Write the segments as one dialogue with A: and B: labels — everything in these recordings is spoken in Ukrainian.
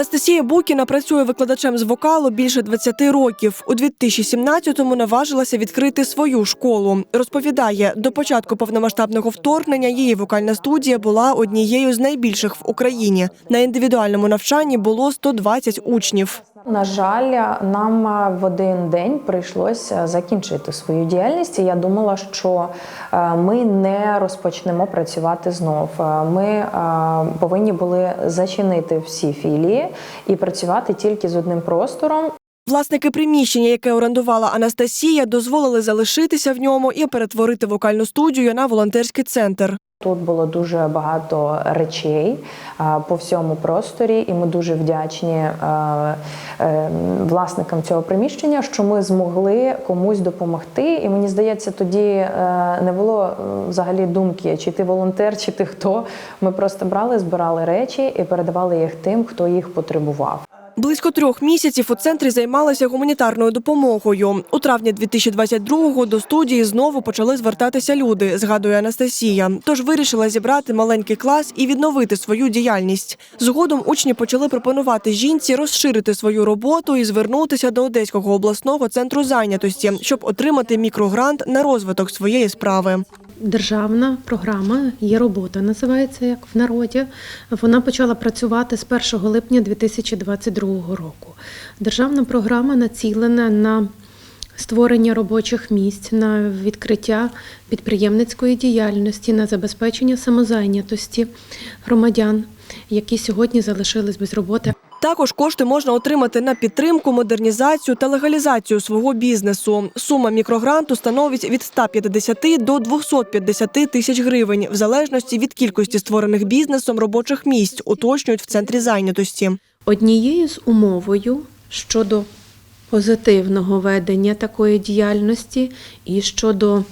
A: Анастасія Букіна працює викладачем з вокалу більше 20 років. У 2017-му наважилася відкрити свою школу. Розповідає, до початку повномасштабного вторгнення її вокальна студія була однією з найбільших в Україні. На індивідуальному навчанні було 120 учнів.
B: На жаль, нам в один день прийшлося закінчити свою діяльність. І я думала, що е, ми не розпочнемо працювати знов. Е, Ми е, повинні були зачинити всі філії і працювати тільки з одним простором.
A: Власники приміщення, яке орендувала Анастасія, дозволили залишитися в ньому і перетворити вокальну студію на волонтерський центр.
B: Тут було дуже багато речей по всьому просторі, і ми дуже вдячні е, власникам цього приміщення, що ми змогли комусь допомогти. І мені здається, тоді е, не було е, взагалі думки, чи ти волонтер, чи ти хто. Ми просто брали, збирали речі і передавали їх тим, хто їх потребував.
A: Близько трьох місяців у центрі займалися гуманітарною допомогою. У травні 2022-го до студії знову почали звертатися люди, згадує Анастасія. Тож вирішила зібрати маленький клас і відновити свою діяльність. Згодом учні почали пропонувати жінці розширити свою роботу і звернутися до Одеського обласного центру зайнятості, щоб отримати мікрогрант на розвиток своєї справи.
C: Державна програма є робота, називається як в народі. Вона почала працювати з 1 липня 2022 року. Державна програма націлена на створення робочих місць, на відкриття підприємницької діяльності, на забезпечення самозайнятості громадян, які сьогодні залишились без роботи.
A: Також кошти можна отримати на підтримку, модернізацію та легалізацію свого бізнесу. Сума мікрогранту становить від 150 до 250 тисяч гривень, в залежності від кількості створених бізнесом робочих місць, уточнюють в центрі зайнятості.
C: Однією з умовою щодо позитивного ведення такої діяльності і щодо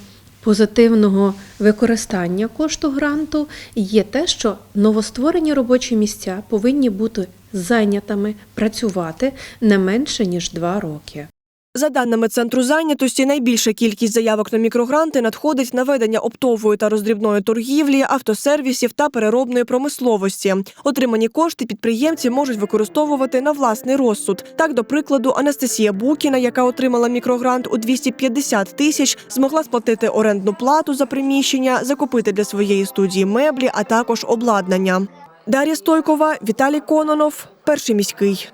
C: позитивного використання кошту гранту є те, що новостворені робочі місця повинні бути зайнятими працювати не менше ніж два роки.
A: За даними центру зайнятості, найбільша кількість заявок на мікрогранти надходить на ведення оптової та роздрібної торгівлі, автосервісів та переробної промисловості. Отримані кошти підприємці можуть використовувати на власний розсуд. Так, до прикладу, Анастасія Букіна, яка отримала мікрогрант у 250 тисяч, змогла сплатити орендну плату за приміщення, закупити для своєї студії меблі, а також обладнання. Дар'я Стойкова, Віталій Кононов, перший міський.